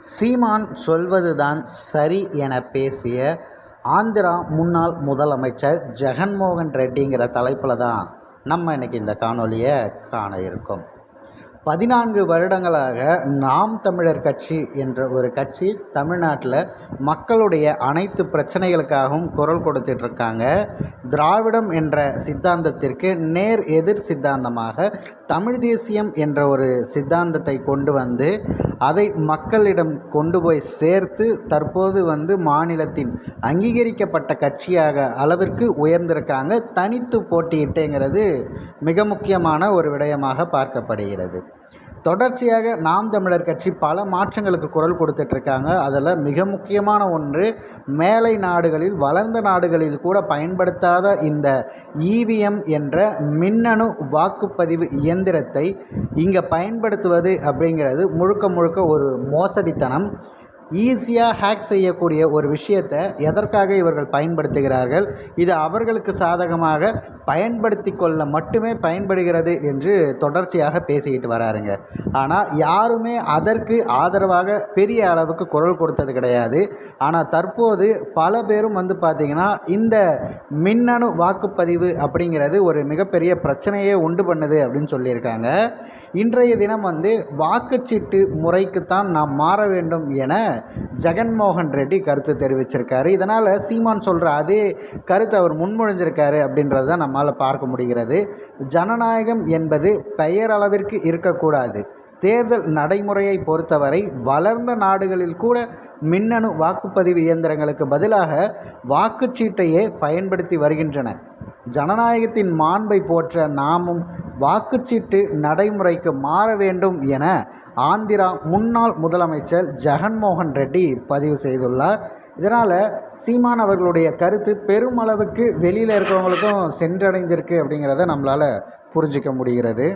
சீமான் சொல்வதுதான் சரி என பேசிய ஆந்திரா முன்னாள் முதலமைச்சர் ஜெகன்மோகன் ரெட்டிங்கிற தலைப்பில் தான் நம்ம இன்னைக்கு இந்த காணொலியை காண இருக்கோம். பதினான்கு வருடங்களாக நாம் தமிழர் கட்சி என்ற ஒரு கட்சி தமிழ்நாட்டில் மக்களுடைய அனைத்து பிரச்சனைகளுக்காகவும் குரல் கொடுத்துட்ருக்காங்க. திராவிடம் என்ற சித்தாந்தத்திற்கு நேர் எதிர் சித்தாந்தமாக தமிழ் தேசியம் என்ற ஒரு சித்தாந்தத்தை கொண்டு வந்து அதை மக்களிடம் கொண்டு போய் சேர்த்து தற்போது வந்து மாநிலத்தின் அங்கீகரிக்கப்பட்ட கட்சியாக அளவிற்கு உயர்ந்திருக்காங்க. தனித்து போட்டியிட்டேங்கிறது மிக முக்கியமான ஒரு விடயமாக பார்க்கப்படுகிறது. தொடர்ச்சியாக நாம் தமிழர் கட்சி பல மாற்றங்களுக்கு குரல் கொடுத்துட்ருக்காங்க. அதில் மிக முக்கியமான ஒன்று மேலை நாடுகளில் வளர்ந்த நாடுகளில் கூட பயன்படுத்தாத இந்த இவிஎம் என்ற மின்னணு வாக்குப்பதிவு இயந்திரத்தை இங்கே பயன்படுத்துவது அப்படிங்கிறது முழுக்க முழுக்க ஒரு மோசடித்தனம். ஈஸியாக ஹேக் செய்யக்கூடிய ஒரு விஷயத்தை எதற்காக இவர்கள் பயன்படுத்துகிறார்கள்? இது அவர்களுக்கு சாதகமாக பயன்படுத்தி கொள்ள மட்டுமே பயன்படுகிறது என்று தொடர்ச்சியாக பேசிக்கிட்டு வராருங்க. ஆனால் யாருமே அதற்கு ஆதரவாக பெரிய அளவுக்கு குரல் கொடுத்தது கிடையாது. ஆனால் தற்போது பல பேரும் வந்து பார்த்திங்கன்னா இந்த மின்னணு வாக்குப்பதிவு அப்படிங்கிறது ஒரு மிகப்பெரிய பிரச்சனையே உண்டு பண்ணுது அப்படின்னு சொல்லியிருக்காங்க. இன்றைய தினம் வந்து வாக்குச்சீட்டு முறைக்குத்தான் நாம் மாற வேண்டும் என ஜெகன்மோகன் ரெட்டி கருத்து தெரிவிச்சிருக்காரு. இதனால் சீமான் சொல்கிற அதே கருத்தை அவர் முன்மொழிஞ்சிருக்காரு அப்படின்றது தான் நம்மால் பார்க்க முடிகிறது. ஜனநாயகம் என்பது பெயரளவிற்கு இருக்கக்கூடாது. தேர்தல் நடைமுறையை பொறுத்தவரை வளர்ந்த நாடுகளில் கூட மின்னணு வாக்குப்பதிவு இயந்திரங்களுக்கு பதிலாக வாக்குச்சீட்டையே பயன்படுத்தி வருகின்றன. ஜனநாயகத்தின் மாண்பை போற்ற நாமும் வாக்குச்சீட்டு நடைமுறைக்கு மாற வேண்டும் என ஆந்திரா முன்னாள் முதலமைச்சர் ஜெகன்மோகன் ரெட்டி பதிவு செய்துள்ளார். இதனால் சீமான் அவர்களுடைய கருத்து பெருமளவுக்கு வெளியில் இருக்கிறவங்களுக்கும் சென்றடைஞ்சிருக்கு அப்படிங்கிறத நம்மளால் புரிஞ்சிக்க முடிகிறது.